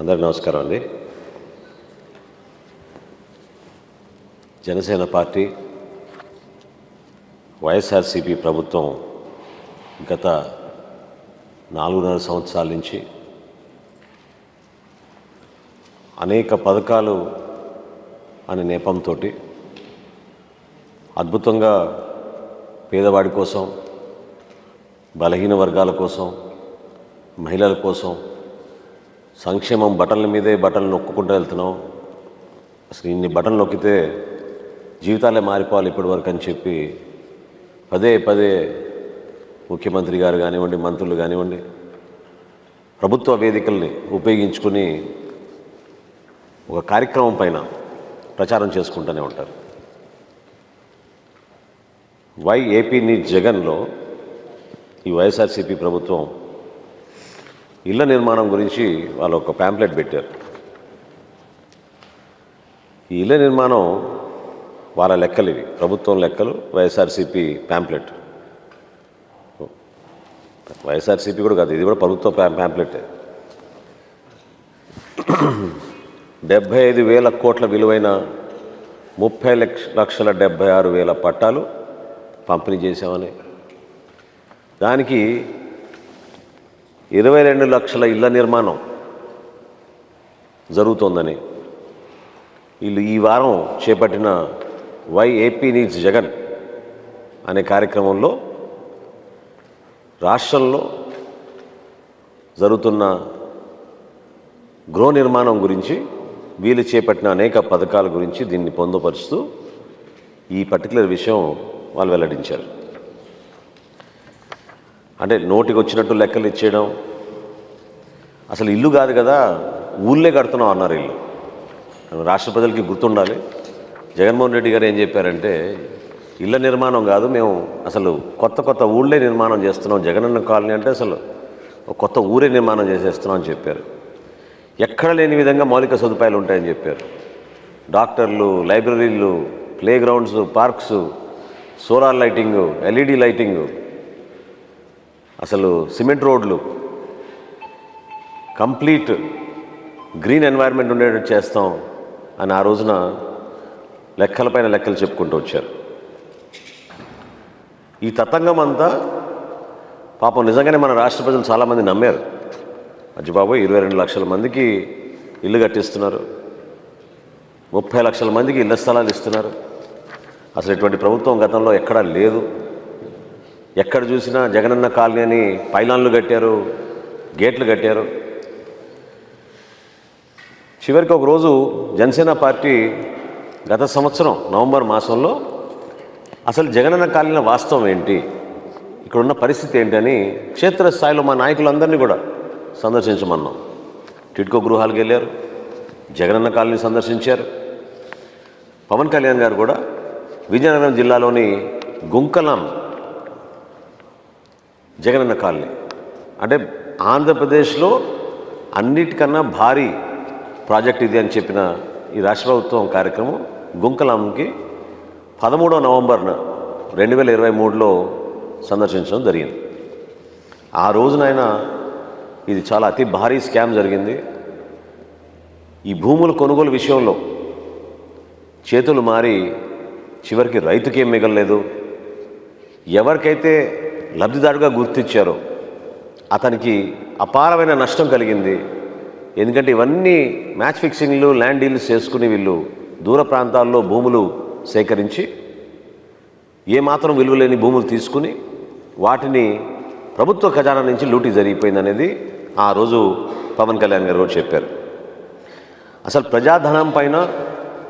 అందరికి నమస్కారం అండి. జనసేన పార్టీ వైఎస్ఆర్సీపీ ప్రభుత్వం గత నాలుగున్నర సంవత్సరాల నుంచి అనేక పథకాలు అనే నేపంతో అద్భుతంగా పేదవాడి కోసం బలహీన వర్గాల కోసం మహిళల కోసం సంక్షేమం బటన్ల మీదే బటన్లు నొక్కుంటూ వెళ్తున్నాం. అసలు ఇన్ని బటన్లు నొక్కితే జీవితాలే మారిపోవాలి ఇప్పటి వరకు అని చెప్పి పదే పదే ముఖ్యమంత్రి గారు కానివ్వండి మంత్రులు కానివ్వండి ప్రభుత్వ వేదికల్ని ఉపయోగించుకుని ఒక కార్యక్రమం పైన ప్రచారం చేసుకుంటూనే ఉంటారు. వై జగన్లో ఈ వైఎస్ఆర్సీపీ ప్రభుత్వం ఇళ్ళ నిర్మాణం గురించి వాళ్ళు ఒక ప్యాంప్లెట్ పెట్టారు. ఈ ఇళ్ళ నిర్మాణం వాళ్ళ లెక్కలు ఇవి. ప్రభుత్వం లెక్కలు వైఎస్ఆర్సీపీ ప్యాంప్లెట్ వైఎస్ఆర్సీపీ కూడా కాదు ఇది కూడా ప్రభుత్వ ప్యాంప్లెట్ డెబ్భై ఐదు వేల కోట్ల విలువైన ముప్పై లక్ష లక్షల డెబ్భై ఆరు వేల పట్టాలు పంపిణీ చేశామని. దానికి ఇరవై రెండు లక్షల ఇళ్ళ నిర్మాణం జరుగుతోందని. వీళ్ళు ఈ వారం చేపట్టిన వై ఏపీ నీడ్స్ జగన్ అనే కార్యక్రమంలో రాష్ట్రంలో జరుగుతున్న గృహ నిర్మాణం గురించి వీళ్ళు చేపట్టిన అనేక పథకాల గురించి దీన్ని పొందుపరుస్తూ ఈ పర్టికులర్ విషయం వాళ్ళు వెల్లడించారు. అంటే నోటికి వచ్చినట్టు లెక్కలు ఇచ్చేయడం. అసలు ఇల్లు కాదు కదా ఊళ్ళే కడుతున్నాం అన్నారు ఇల్లు. రాష్ట్ర ప్రజలకి గుర్తుండాలి. జగన్మోహన్ రెడ్డి గారు ఏం చెప్పారంటే ఇళ్ళ నిర్మాణం కాదు మేము అసలు కొత్త కొత్త ఊళ్ళే నిర్మాణం చేస్తున్నాం. జగనన్న కాలనీ అంటే అసలు కొత్త ఊరే నిర్మాణం చేసేస్తున్నాం అని చెప్పారు. ఎక్కడ లేని విధంగా మౌలిక సదుపాయాలు ఉంటాయని చెప్పారు. డాక్టర్లు లైబ్రరీలు play grounds parks solar lighting LED lighting అసలు సిమెంట్ రోడ్లు కంప్లీట్ గ్రీన్ ఎన్వైర్న్మెంట్ ఉండేటట్టు చేస్తాం అని ఆ రోజున లెక్కలపైన లెక్కలు చెప్పుకుంటూ వచ్చారు. ఈ తతంగం అంతా పాపం నిజంగానే మన రాష్ట్ర ప్రజలు చాలామంది నమ్మారు. అజ్జిబాబు ఇరవై రెండు లక్షల మందికి ఇల్లు కట్టిస్తున్నారు. ముప్పై లక్షల మందికి ఇళ్ళ స్థలాలు ఇస్తున్నారు. అసలు ఇటువంటి ప్రభుత్వం గతంలో ఎక్కడా లేదు. ఎక్కడ చూసినా జగనన్న కాలనీ అని పైలాన్లు కట్టారు గేట్లు కట్టారు. చివరికి ఒక రోజు జనసేన పార్టీ గత సంవత్సరం నవంబర్ మాసంలో అసలు జగనన్న కాలిన వాస్తవం ఏంటి ఇక్కడున్న పరిస్థితి ఏంటని క్షేత్రస్థాయిలో మా నాయకులందరినీ కూడా సందర్శించమన్నాం. టిడ్కో గృహాలకు వెళ్ళారు జగనన్న కాలనీ సందర్శించారు. పవన్ కళ్యాణ్ గారు కూడా విజయనగరం జిల్లాలోని గుంకలం జగనన్న కాలనీ. అంటే ఆంధ్రప్రదేశ్లో అన్నిటికన్నా భారీ ప్రాజెక్ట్ ఇది అని చెప్పిన ఈ రాష్ట్ర ప్రభుత్వం కార్యక్రమం గుంకలాంకి పదమూడవ నవంబర్న రెండు వేల ఇరవై మూడులో సందర్శించడం జరిగింది. ఆ రోజునైన ఇది చాలా అతి భారీ స్కామ్ జరిగింది. ఈ భూముల కొనుగోలు విషయంలో చేతులు మారి చివరికి రైతుకేం మిగలలేదు. ఎవరికైతే లబ్ధిదారుగా గుర్తించారు అతనికి అపారమైన నష్టం కలిగింది. ఎందుకంటే ఇవన్నీ మ్యాచ్ ఫిక్సింగ్లు ల్యాండ్ డీల్స్ చేసుకుని వీళ్ళు దూర ప్రాంతాల్లో భూములు సేకరించి ఏమాత్రం విలువలేని భూములు తీసుకుని వాటిని ప్రభుత్వ ఖజానా నుంచి లూటీ జరిగిపోయింది అనేది ఆ రోజు పవన్ కళ్యాణ్ గారు చెప్పారు. అసలు ప్రజాధనం పైన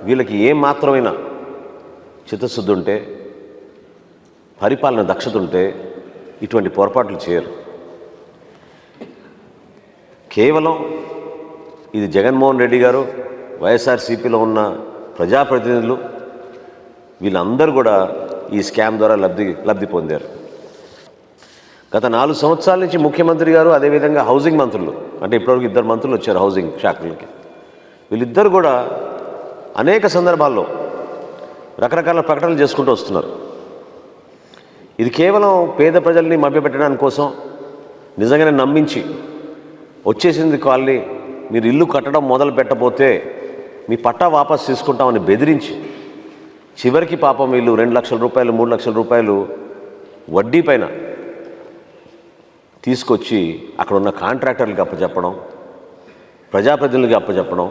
వీళ్ళకి ఏ మాత్రమైన చిత్తశుద్ధి ఉంటే పరిపాలన దక్షత ఉంటే ఇటువంటి పొరపాట్లు చేయరు. కేవలం ఇది జగన్మోహన్ రెడ్డి గారు వైఎస్ఆర్సీపీలో ఉన్న ప్రజాప్రతినిధులు వీళ్ళందరూ కూడా ఈ స్కామ్ ద్వారా లబ్ధి లబ్ధి పొందారు. గత నాలుగు సంవత్సరాల నుంచి ముఖ్యమంత్రి గారు అదేవిధంగా హౌసింగ్ మంత్రులు అంటే ఇప్పటివరకు ఇద్దరు మంత్రులు వచ్చారు హౌసింగ్ శాఖలకి. వీళ్ళిద్దరు కూడా అనేక సందర్భాల్లో రకరకాల ప్రకటనలు చేసుకుంటూ వస్తున్నారు. ఇది కేవలం పేద ప్రజల్ని మభ్యపెట్టడానికి కోసం నిజంగానే నమ్మించి వచ్చేసింది కాలనీ మీరు ఇల్లు కట్టడం మొదలు పెట్టబోతే మీ పట్టా వాపస్ తీసుకుంటామని బెదిరించి చివరికి పాపం వీళ్ళు రెండు లక్షల రూపాయలు మూడు లక్షల రూపాయలు వడ్డీ పైన తీసుకొచ్చి అక్కడ ఉన్న కాంట్రాక్టర్లకు అప్పచెప్పడం ప్రజాప్రతినిధులకి అప్పచెప్పడం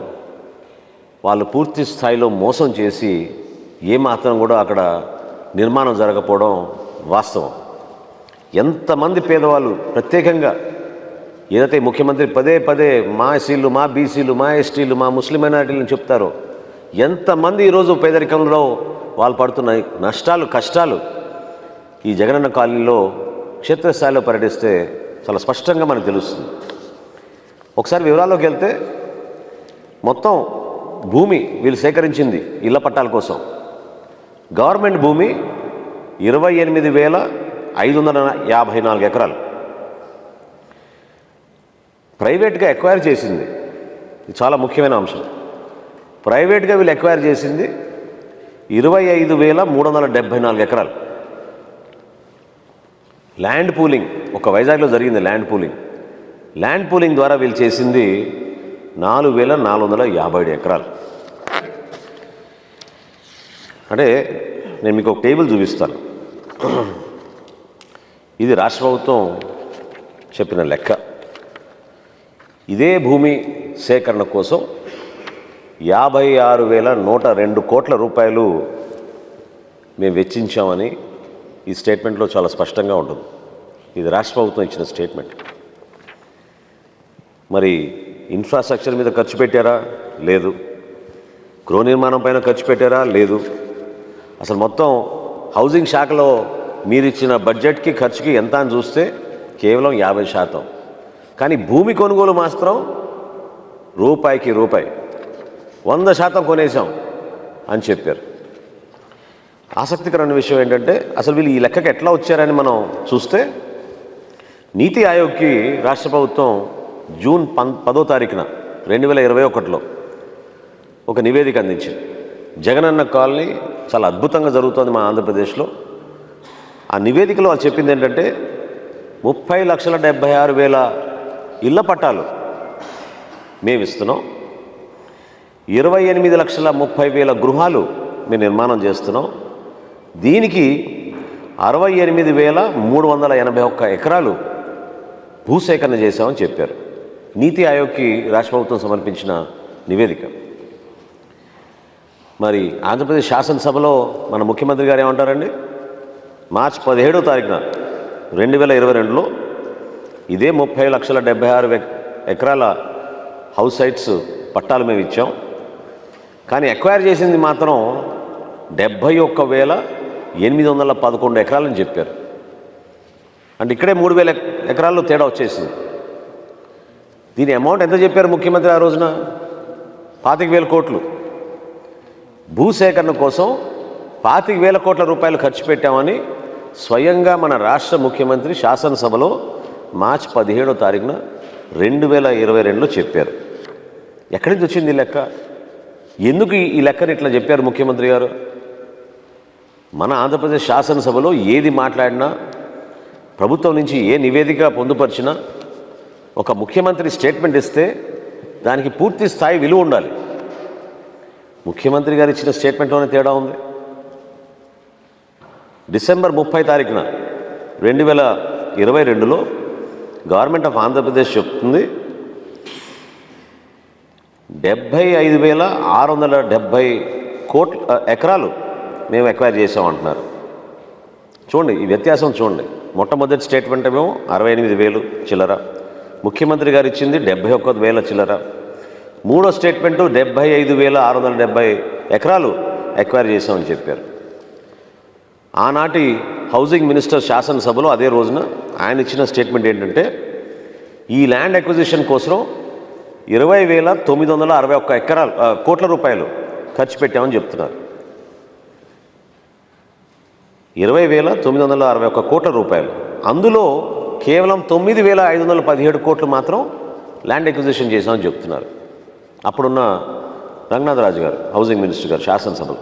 వాళ్ళు పూర్తి స్థాయిలో మోసం చేసి ఏమాత్రం కూడా అక్కడ నిర్మాణం జరగకపోవడం వాస్తవం. ఎంతమంది పేదవాళ్ళు ప్రత్యేకంగా ఏదైతే ముఖ్యమంత్రి పదే పదే మా ఎస్సీలు మా బీసీలు మా ఎస్టీలు మా ముస్లిం మైనారిటీలను చెప్తారో ఎంతమంది ఈరోజు పేదరికంలో వాళ్ళు పడుతున్న నష్టాలు కష్టాలు ఈ జగనన్న కాలనీలో క్షేత్రస్థాయిలో పర్యటిస్తే చాలా స్పష్టంగా మనకు తెలుస్తుంది. ఒకసారి వివరాల్లోకి వెళ్తే మొత్తం భూమి వీళ్ళు సేకరించింది ఇళ్ళ పట్టాల కోసం. గవర్నమెంట్ భూమి ఇరవై ఎనిమిది వేల ఐదు వందల యాభై నాలుగు ఎకరాలు. ప్రైవేట్గా ఎక్వైర్ చేసింది. ఇది చాలా ముఖ్యమైన అంశం. ప్రైవేట్గా వీళ్ళు ఎక్వైర్ చేసింది ఇరవై ఐదు వేల మూడు వందల డెబ్భై నాలుగు ఎకరాలు. ల్యాండ్ పూలింగ్ ఒక వైజాగ్లో జరిగింది ల్యాండ్ పూలింగ్ ల్యాండ్ పూలింగ్ ద్వారా వీళ్ళు చేసింది నాలుగు వేల నాలుగు వందల యాభై ఏడు ఎకరాలు. అంటే నేను మీకు ఒక టేబుల్ చూపిస్తాను. ఇది రాష్ట్ర ప్రభుత్వం చెప్పిన లెక్క. ఇదే భూమి సేకరణ కోసం యాభై ఆరు వేల నూట రెండు కోట్ల రూపాయలు మేము వెచ్చించామని ఈ స్టేట్మెంట్లో చాలా స్పష్టంగా ఉంటుంది. ఇది రాష్ట్ర ప్రభుత్వం ఇచ్చిన స్టేట్మెంట్. మరి ఇన్ఫ్రాస్ట్రక్చర్ మీద ఖర్చు పెట్టారా? లేదు. గృహ నిర్మాణం పైన ఖర్చు పెట్టారా? లేదు. అసలు మొత్తం హౌసింగ్ శాఖలో మీరు ఇచ్చిన బడ్జెట్కి ఖర్చుకి ఎంత అని చూస్తే కేవలం యాభై శాతం. కానీ భూమి కొనుగోలు మాత్రం రూపాయికి రూపాయి. వంద శాతం కొనేసాం అని చెప్పారు. ఆసక్తికరమైన విషయం ఏంటంటే అసలు వీళ్ళు ఈ లెక్కకి ఎట్లా వచ్చారని మనం చూస్తే నీతి ఆయోగ్కి రాష్ట్ర ప్రభుత్వం జూన్ పం పదో తారీఖున రెండు వేల ఇరవై ఒకటిలో ఒక నివేదిక అందించింది. జగనన్న కాలనీ చాలా అద్భుతంగా జరుగుతోంది మా ఆంధ్రప్రదేశ్లో. ఆ నివేదికలో వాళ్ళు చెప్పింది ఏంటంటే ముప్పై లక్షల డెబ్భై ఆరు వేల ఇళ్ళ పట్టాలు మేము ఇస్తున్నాం. ఇరవై ఎనిమిది లక్షల ముప్పై వేల గృహాలు మేము నిర్మాణం చేస్తున్నాం. దీనికి అరవై ఎనిమిది వేల మూడు వందల ఎనభై ఒక్క ఎకరాలు భూసేకరణ చేశామని చెప్పారు. నీతి ఆయోగ్కి రాష్ట్ర ప్రభుత్వం సమర్పించిన నివేదిక. మరి ఆంధ్రప్రదేశ్ శాసనసభలో మన ముఖ్యమంత్రి గారు ఏమంటారండి? మార్చ్ పదిహేడో తారీఖున రెండు వేల ఇరవై రెండులో ఇదే ముప్పై లక్షల డెబ్బై ఆరు ఎకరాల హౌస్ సైట్స్ పట్టాలు మేము ఇచ్చాం. కానీ ఎక్వైర్ చేసింది మాత్రం డెబ్భై ఒక్క వేల ఎనిమిది వందల పదకొండు ఎకరాలని చెప్పారు. అంటే ఇక్కడే మూడు వేల ఎకరాల్లో తేడా వచ్చేసింది. దీని అమౌంట్ ఎంత చెప్పారు ముఖ్యమంత్రి ఆ రోజున? పాతిక వేల కోట్లు. భూసేకరణ కోసం పాతిక వేల కోట్ల రూపాయలు ఖర్చు పెట్టామని స్వయంగా మన రాష్ట్ర ముఖ్యమంత్రి శాసనసభలో మార్చి పదిహేడో తారీఖున రెండు వేల ఇరవై రెండులో చెప్పారు. ఎక్కడి నుంచి వచ్చింది ఈ లెక్క? ఎందుకు ఈ- ఈ లెక్కని ఇట్లా చెప్పారు ముఖ్యమంత్రి గారు? మన ఆంధ్రప్రదేశ్ శాసనసభలో ఏది మాట్లాడినా ప్రభుత్వం నుంచి ఏ నివేదిక పొందుపరిచినా ఒక ముఖ్యమంత్రి స్టేట్మెంట్ ఇస్తే దానికి పూర్తి స్థాయి విలువ ఉండాలి. ముఖ్యమంత్రి గారు ఇచ్చిన స్టేట్మెంట్లోనే తేడా ఉంది. డిసెంబర్ ముప్పై తారీఖున రెండు వేల ఇరవై రెండులో గవర్నమెంట్ ఆఫ్ ఆంధ్రప్రదేశ్ చెప్తుంది డెబ్భై ఐదు వేల ఆరు వందల డెబ్భై కోట్ల ఎకరాలు మేము ఎక్వైర్ చేసామంటున్నారు చూడండి ఈ వ్యత్యాసం చూడండి. మొట్టమొదటి స్టేట్మెంట్ ఏమో అరవై ఎనిమిది వేలు చిల్లర. ముఖ్యమంత్రి గారు ఇచ్చింది డెబ్బై ఒక్క వేల చిల్లర. మూడో స్టేట్మెంటు డెబ్బై ఐదు వేల ఆరు వందల డెబ్బై ఎకరాలు ఎక్వైర్ చేశామని చెప్పారు. ఆనాటి హౌసింగ్ మినిస్టర్ శాసనసభలో అదే రోజున ఆయన ఇచ్చిన స్టేట్మెంట్ ఏంటంటే ఈ ల్యాండ్ అక్విజిషన్ కోసం ఇరవై వేల తొమ్మిది వందల అరవై ఒక్క ఎకరాలు కోట్ల రూపాయలు ఖర్చు పెట్టామని చెప్తున్నారు. ఇరవై వేల తొమ్మిది వందల అరవై ఒక్క కోట్ల రూపాయలు. అందులో కేవలం తొమ్మిది వేల ఐదు వందల పదిహేడు కోట్లు మాత్రం ల్యాండ్ ఎక్విజిషన్ చేశామని చెప్తున్నారు. అప్పుడున్న రంగనాథరాజు గారు హౌసింగ్ మినిస్టర్ గారు శాసనసభలో.